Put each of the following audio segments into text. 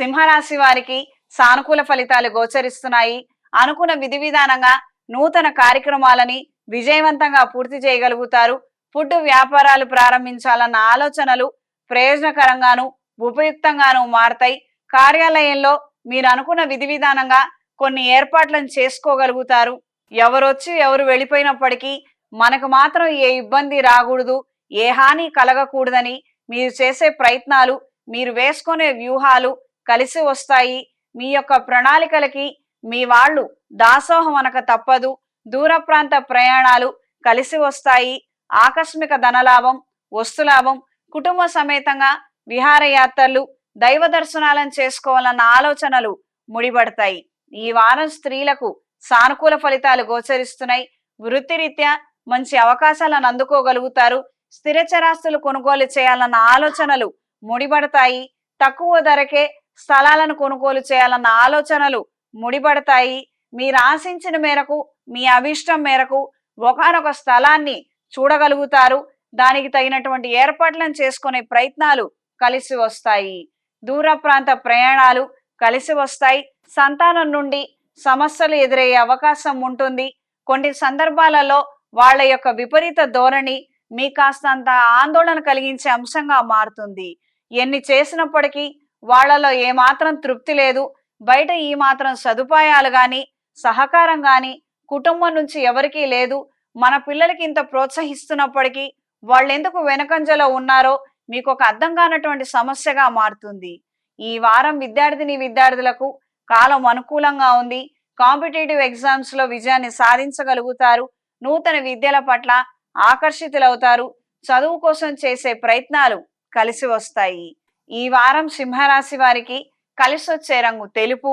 సింహరాశి వారికి సానుకూల ఫలితాలు గోచరిస్తున్నాయి. అనుకున్న విధి విధానంగా నూతన కార్యక్రమాలని విజయవంతంగా పూర్తి చేయగలుగుతారు. ఫుడ్ వ్యాపారాలు ప్రారంభించాలన్న ఆలోచనలు ప్రయోజనకరంగాను ఉపయుక్తంగాను మారతాయి. కార్యాలయంలో మీరు అనుకున్న విధి విధానంగా కొన్ని ఏర్పాట్లను చేసుకోగలుగుతారు. ఎవరొచ్చి ఎవరు వెళ్ళిపోయినప్పటికీ మనకు మాత్రం ఏ ఇబ్బంది రాకూడదు ఏ హాని కలగకూడదని మీరు చేసే ప్రయత్నాలు మీరు వేసుకునే వ్యూహాలు కలిసి వస్తాయి. మీ యొక్క ప్రణాళికలకి మీ వాళ్ళు దాసోహం అనక తప్పదు. దూర ప్రాంత ప్రయాణాలు కలిసి వస్తాయి. ఆకస్మిక ధనలాభం వస్తులాభం కుటుంబ సమేతంగా విహారయాత్రలు దైవ దర్శనాలను చేసుకోవాలన్న ఆలోచనలు ముడిపడతాయి. ఈ వారం స్త్రీలకు సానుకూల ఫలితాలు గోచరిస్తున్నాయి. వృత్తిరీత్యా మంచి అవకాశాలను అందుకోగలుగుతారు. స్థిరచరాస్తులు కొనుగోలు చేయాలన్న ఆలోచనలు ముడిపడతాయి. తక్కువ ధరకే స్థలాలను కొనుగోలు చేయాలన్న ఆలోచనలు ముడిపడతాయి. మీరు ఆశించిన మేరకు మీ అభిష్టం మేరకు ఒకనొక స్థలాన్ని చూడగలుగుతారు. దానికి తగినటువంటి ఏర్పాట్లను చేసుకునే ప్రయత్నాలు కలిసి వస్తాయి. దూర ప్రాంత ప్రయాణాలు కలిసి వస్తాయి. సంతానం నుండి సమస్యలు ఎదురయ్యే అవకాశం ఉంటుంది. కొన్ని సందర్భాలలో వాళ్ళ యొక్క విపరీత ధోరణి మీ కాస్తంత ఆందోళన కలిగించే అంశంగా మారుతుంది. ఎన్ని చేసినప్పటికీ వాళ్ళలో ఏమాత్రం తృప్తి లేదు బయట ఈ మాత్రం సదుపాయాలు గాని సహకారం గాని కుటుంబం నుంచి ఎవరికీ లేదు. మన పిల్లలకి ఇంత ప్రోత్సహిస్తున్నప్పటికీ వాళ్ళెందుకు వెనకంజలో ఉన్నారో మీకు ఒక అర్థం కానటువంటి సమస్యగా మారుతుంది. ఈ వారం విద్యార్థిని విద్యార్థులకు కాలం అనుకూలంగా ఉంది. కాంపిటేటివ్ ఎగ్జామ్స్లో విజయాన్ని సాధించగలుగుతారు. నూతన విద్యల పట్ల ఆకర్షితులవుతారు. చదువు కోసం చేసే ప్రయత్నాలు కలిసి వస్తాయి. ఈ వారం సింహరాశి వారికి కలిసొచ్చే రంగు తెలుపు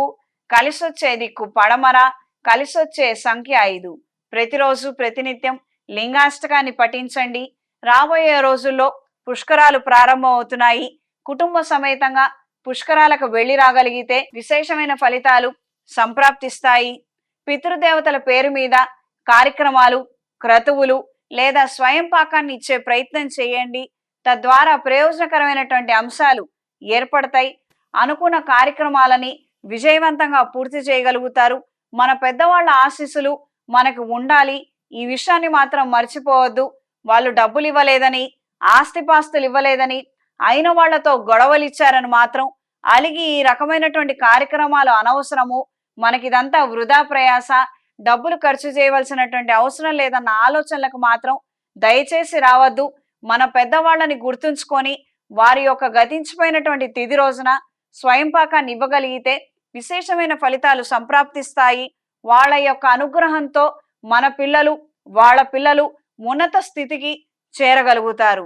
కలిసొచ్చే దిక్కు పడమర కలిసొచ్చే సంఖ్య ఐదు. ప్రతిరోజు ప్రతినిత్యం లింగాష్టకాన్ని పఠించండి. రాబోయే రోజుల్లో పుష్కరాలు ప్రారంభం అవుతున్నాయి కుటుంబ సమేతంగా పుష్కరాలకు వెళ్ళి రాగలిగితే విశేషమైన ఫలితాలు సంప్రాప్తిస్తాయి. పితృదేవతల పేరు మీద కార్యక్రమాలు క్రతువులు లేదా స్వయం పాకాన్ని ఇచ్చే ప్రయత్నం చేయండి. తద్వారా ప్రయోజనకరమైనటువంటి అంశాలు ఏర్పడతాయి. అనుకున్న కార్యక్రమాలని విజయవంతంగా పూర్తి చేయగలుగుతారు. మన పెద్దవాళ్ళ ఆశీస్సులు మనకు ఉండాలి. ఈ విషయాన్ని మాత్రం మర్చిపోవద్దు. వాళ్ళు డబ్బులు ఇవ్వలేదని ఆస్తిపాస్తులు ఇవ్వలేదని అయిన వాళ్ళతో గొడవలు ఇచ్చారని మాత్రం అలిగి ఈ రకమైనటువంటి కార్యక్రమాలు అనవసరము. మనకిదంతా వృధా ప్రయాస. డబ్బులు ఖర్చు చేయవలసినటువంటి అవసరం లేదన్న ఆలోచనలకు మాత్రం దయచేసి రావద్దు. మన పెద్దవాళ్ళని గుర్తుంచుకొని వారి యొక్క గతించిపోయినటువంటి తిది రోజున స్వయం పాకాన్ని ఇవ్వగలిగితే విశేషమైన ఫలితాలు సంప్రాప్తిస్తాయి. వాళ్ళ యొక్క అనుగ్రహంతో మన పిల్లలు వాళ్ళ పిల్లలు ఉన్నత స్థితికి చేరగలుగుతారు.